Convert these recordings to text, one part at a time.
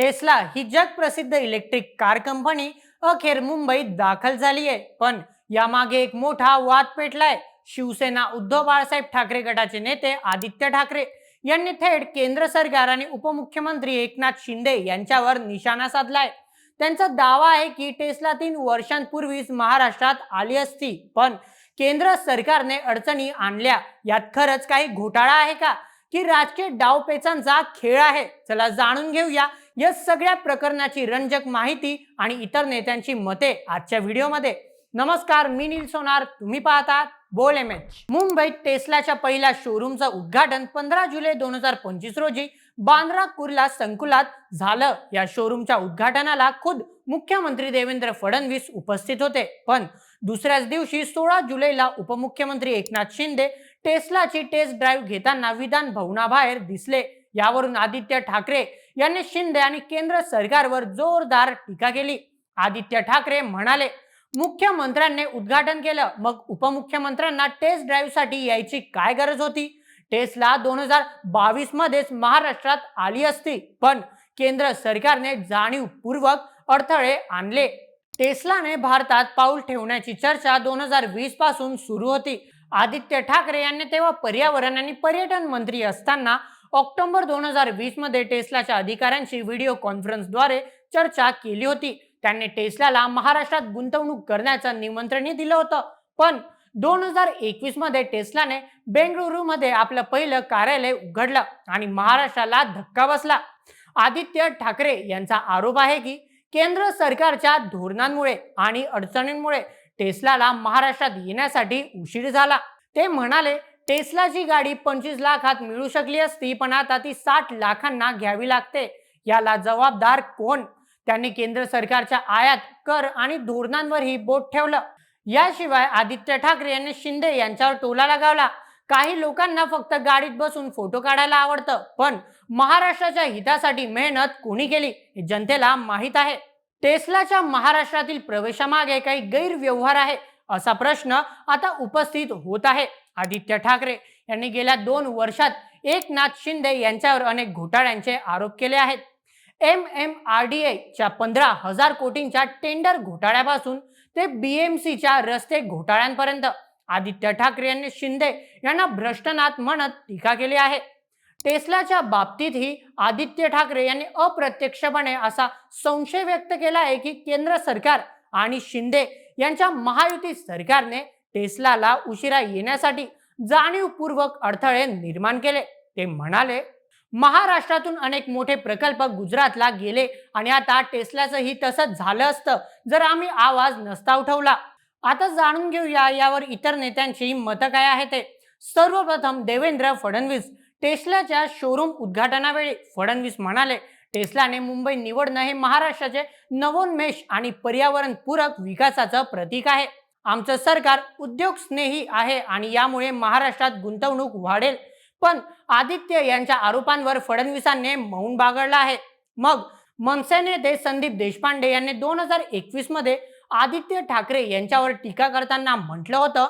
Tesla ही जगप्रसिद्ध electric car company अखेर मुंबईत दाखल झाली आहे. पण यामागे एक मोठा वाद पेटलाय. शिवसेना उद्धव बाळासाहेब ठाकरे गटाचे नेते आदित्य ठाकरे यांनी थेट केंद्र सरकार आणि उपमुख्यमंत्री एकनाथ शिंदे यांच्यावर निशाणा साधलाय. त्यांचा दावा आहे की टेस्ला तीन वर्षांपूर्वीच महाराष्ट्रात आली असती पण केंद्र सरकारने अडचणी आणल्या. यात खरंच काही घोटाळा आहे का? की राजकीय डावपेचांचा खेळ आहे. चला जाणून घेऊया या सगळ्या प्रकरणाची रंजक माहिती आणि इतर नेत्यांची मते आजच्या व्हिडिओमध्ये. नमस्कार मी नील सोनार. तुम्ही पाहतात बोल एम एच मुंबईत टेस्लाच्या पहिल्या शोरूमचं उद्घाटन पंधरा जुलै दोन हजार पंचवीस रोजी बांद्रा कुर्ला संकुलात झालं. या शोरूमच्या उद्घाटनाला खुद मुख्यमंत्री देवेंद्र फडणवीस उपस्थित होते. पण दुसऱ्याच दिवशी सोळा जुलैला उपमुख्यमंत्री एकनाथ शिंदे टेस्लाची टेस्ट ड्राईव्ह घेताना विधान भवनाबाहेर दिसले. यावरून आदित्य ठाकरे यांनी शिंदे आणि केंद्र सरकारवर जोरदार टीका केली. आदित्य ठाकरे म्हणाले मुख्यमंत्र्यांनी उद्घाटन केलं. मग उपमुख्यमंत्र्यांना टेस्ट ड्राईव्हसाठी यायची काय गरज होती? टेस्टला दोन हजार बावीस मध्येच महाराष्ट्रात आली असती. पण केंद्र सरकारने जाणीवपूर्वक अडथळे आणले. टेस्लाने भारतात पाऊल ठेवण्याची चर्चा दोन हजार वीसपासून सुरू होती. आदित्य ठाकरे यांनी तेव्हा पर्यावरण आणि पर्यटन मंत्री असताना ऑक्टोबर दोन हजार वीसमध्ये टेस्लाच्या अधिकाऱ्यांशी व्हिडिओ कॉन्फरन्सद्वारे चर्चा केली होती. त्यांनी टेस्लाला महाराष्ट्रात गुंतवणूक करण्याचं निमंत्रणही दिलं होतं. पण दोन हजार एकवीसमध्ये टेस्लाने बेंगळुरू मध्ये आपलं पहिलं कार्यालय उघडलं आणि महाराष्ट्राला धक्का बसला. आदित्य ठाकरे यांचा आरोप आहे की केंद्र सरकारच्या धोरणांमुळे आणि अडचणींमुळे टेस्लाला महाराष्ट्रात येण्यासाठी उशीर झाला. ते म्हणाले टेस्लाची गाडी पंचवीस लाखात मिळू शकली असती पण आता ती साठ लाखांना घ्यावी लागते. याला जबाबदार कोण? त्यांनी केंद्र सरकारच्या आयात कर आणि धोरणांवरही बोट ठेवलं. याशिवाय आदित्य ठाकरे यांनी शिंदे यांच्यावर टोला लगावला. काही लोकांना फक्त गाडीत बसून फोटो काढायला आवडतं पण महाराष्ट्राच्या हितासाठी मेहनत कोणी केली हे जनतेला माहीत आहे. टेस्लाच्या महाराष्ट्रातील प्रवेशामागे काही गैरव्यवहार आहे. असा प्रश्न आता उपस्थित होत आहे. आदित्य ठाकरे यांनी गेल्या दोन वर्षात एकनाथ शिंदे यांच्यावर अनेक घोटाळ्यांचे आरोप केले आहेत. एम एम आर डी एच्या पंधरा हजार कोटींच्या टेंडर घोटाळ्यापासून ते बीएमसीच्या रस्ते घोटाळ्यांपर्यंत आदित्य ठाकरे यांनी शिंदे यांना भ्रष्टनाथ म्हणत टीका केली आहे. टेस्लाच्या बाबतीतही आदित्य ठाकरे यांनी अप्रत्यक्षपणे असा संशय व्यक्त केला आहे की केंद्र सरकार आणि शिंदे यांच्या महायुती सरकारने टेस्लाला उशिरा येण्यासाठी जाणीवपूर्वक अडथळे निर्माण केले. ते म्हणाले महाराष्ट्रातून अनेक मोठे प्रकल्प गुजरातला गेले आणि आता टेस्लाचंही तसंच झालं असतं जर आम्ही आवाज नसता उठवला. आता जाणून घेऊया यावर इतर नेत्यांची मतं काय आहे ते. सर्वप्रथम देवेंद्र फडणवीस टेस्लाच्या शोरूम उद्घाटनावेळी फडणवीस म्हणाले टेस्लाने मुंबई निवडणं हे महाराष्ट्राचे नवोन्मेष आणि पर्यावरण पूरक विकासाचं प्रतीक आहे. आमचं सरकार उद्योग स्नेही आहे आणि यामुळे महाराष्ट्रात गुंतवणूक वाढेल. पण आदित्य यांच्या आरोपांवर फडणवीसांनी मौन बागळलं आहे. मग मनसेने ते संदीप देशपांडे यांनी दोन हजार एकवीसमध्ये आदित्य ठाकरे यांच्यावर टीका करताना म्हटलं होतं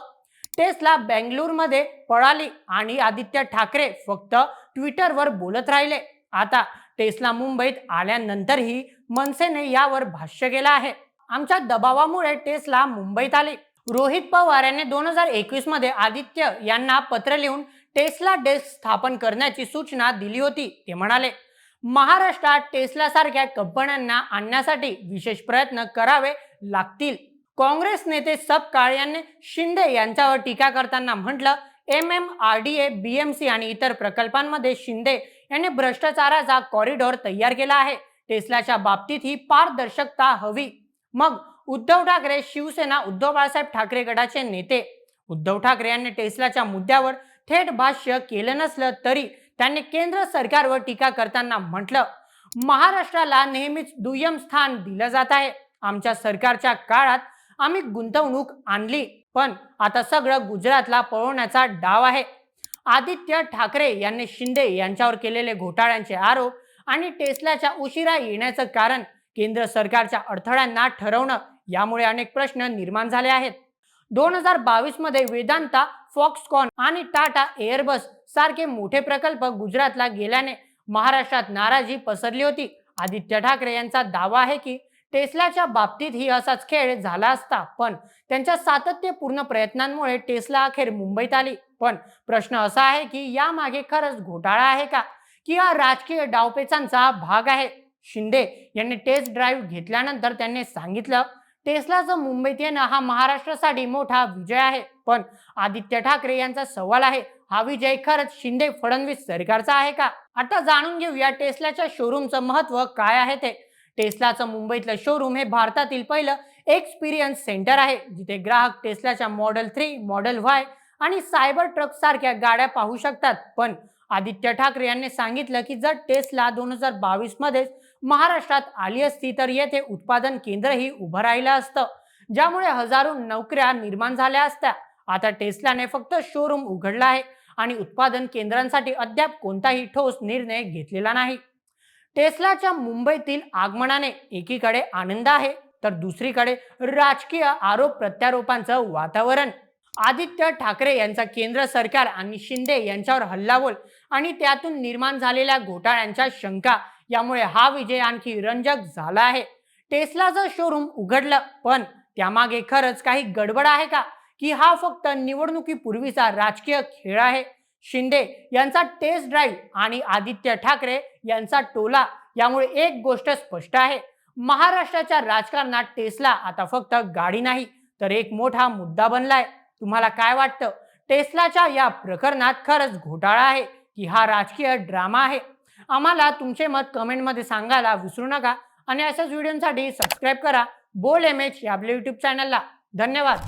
टेस्ला बेंगळुरूमध्ये पळाली आणि आदित्य ठाकरे फक्त ट्विटरवर बोलत राहिले. आता टेस्ला मुंबईत आल्यानंतरही मनसेने यावर भाष्य केलं आहे. आमच्या दबावामुळे टेस्ला मुंबईत आली. रोहित पवार यांनी दोन हजार एकवीसमध्ये आदित्य यांना पत्र लिहून टेस्ला डेस्क स्थापन करण्याची सूचना दिली होती. ते म्हणाले महाराष्ट्रात टेस्ला सारख्या कंपन्यांना आणण्यासाठी विशेष प्रयत्न करावे लागतील. काँग्रेस नेते सबकाळ यांनी शिंदे यांच्यावर टीका करताना म्हटलं M M R D A B M C आणि इतर प्रकल्पांमध्ये शिंदे यांनी भ्रष्टाचाराचा कॉरिडॉर तयार केला आहे. टेस्लाच्या बाबतीत ही पारदर्शकता हवी. मग उद्धव ठाकरे शिवसेना उद्धव बाळासाहेब ठाकरे गटाचे नेते. उद्धव ठाकरे यांनी टेस्लाच्या मुद्द्यावर थेट भाष्य केलं नसलं तरी त्यांनी केंद्र सरकारवर टीका करताना म्हटलं महाराष्ट्राला नेहमीच दुय्यम स्थान दिलं जात आहे. आमच्या सरकारच्या काळात आम्ही गुंतवणूक आणली पण आता सगळं गुजरातला पळवण्याचा डाव आहे. आदित्य ठाकरे यांनी शिंदे यांच्यावर केलेले घोटाळ्यांचे आरोप आणि टेस्लाच्या उशिरा येण्याचं कारण केंद्र सरकारच्या अडथळ्यांना ठरवणं यामुळे अनेक प्रश्न निर्माण झाले आहेत. दोन हजार बावीसमध्ये वेदांता फॉक्सकॉन आणि टाटा एअरबस सारखे मोठे प्रकल्प गुजरातला गेल्याने महाराष्ट्रात नाराजी पसरली होती. आदित्य ठाकरे यांचा दावा आहे की टेस्लाच्या बाबतीतही असाच खेळ झाला असता पण त्यांच्या सातत्यपूर्ण प्रयत्नांमुळे टेस्ला अखेर मुंबईत आली. पण प्रश्न असा आहे की यामागे खरंच घोटाळा आहे का? की हा राजकीय डावपेचांचा भाग आहे? शिंदे यांनी टेस्ट ड्राईव्ह घेतल्यानंतर त्यांनी सांगितलं टेस्लाचं मुंबईत येणं हा महाराष्ट्रासाठी मोठा विजय आहे. पण आदित्य ठाकरे यांचा सवाल आहे हा विजय खरंच शिंदे फडणवीस सरकारचा आहे का? आता जाणून घेऊया टेस्लाच्या शोरूमचं महत्त्व काय आहे ते. टेस्लाचं मुंबईतलं शोरूम हे भारतातील पहिलं एक्सपिरियन्स सेंटर आहे जिथे ग्राहक टेस्लाच्या मॉडेल थ्री मॉडेल व्हाय आणि सायबर ट्रक सारख्या गाड्या पाहू शकतात. पण आदित्य ठाकरे यांनी सांगितलं की जर टेस्ला दोन हजार बावीसमध्ये महाराष्ट्रात आली असती तर येथे उत्पादन केंद्रही उभं राहिलं असतं ज्यामुळे हजारो नोकऱ्या निर्माण झाल्या असत्या. आता टेस्लाने फक्त शोरूम उघडला आहे आणि उत्पादन केंद्रांसाठी अद्याप कोणताही ठोस निर्णय घेतलेला नाही. टेस्लाच्या मुंबईतील आगमनाने एकीकडे आनंद आहे तर दुसरीकडे राजकीय आरोप प्रत्यारोपांचं वातावरण. आदित्य ठाकरे यांचा केंद्र सरकार आणि शिंदे यांच्यावर हल्लाबोल आणि त्यातून निर्माण झालेल्या घोटाळ्यांच्या शंका यामुळे हा विजय आणखी रंजक झाला आहे. टेस्लाचं शोरूम उघडलं पण त्यामागे खरंच काही गडबड आहे का? की हा फक्त निवडणुकीपूर्वीचा राजकीय खेळ आहे. शिंदे यांचा टेस्ट ड्राईव्ह आणि आदित्य ठाकरे यांचा टोला यामुळे एक गोष्ट स्पष्ट आहे. महाराष्ट्राच्या राजकारणात टेस्ला आता फक्त गाडी नाही तर एक मोठा मुद्दा बनलाय. तुम्हाला काय वाटतं? टेस्लाच्या या प्रकरणात खरंच घोटाळा आहे की हा राजकीय ड्रामा आहे? आम्हाला तुमचे मत कमेंटमध्ये सांगायला विसरू नका आणि अशाच व्हिडिओसाठी सबस्क्राईब करा. बोल एम एच या आपल्या यूट्यूब चॅनलला धन्यवाद.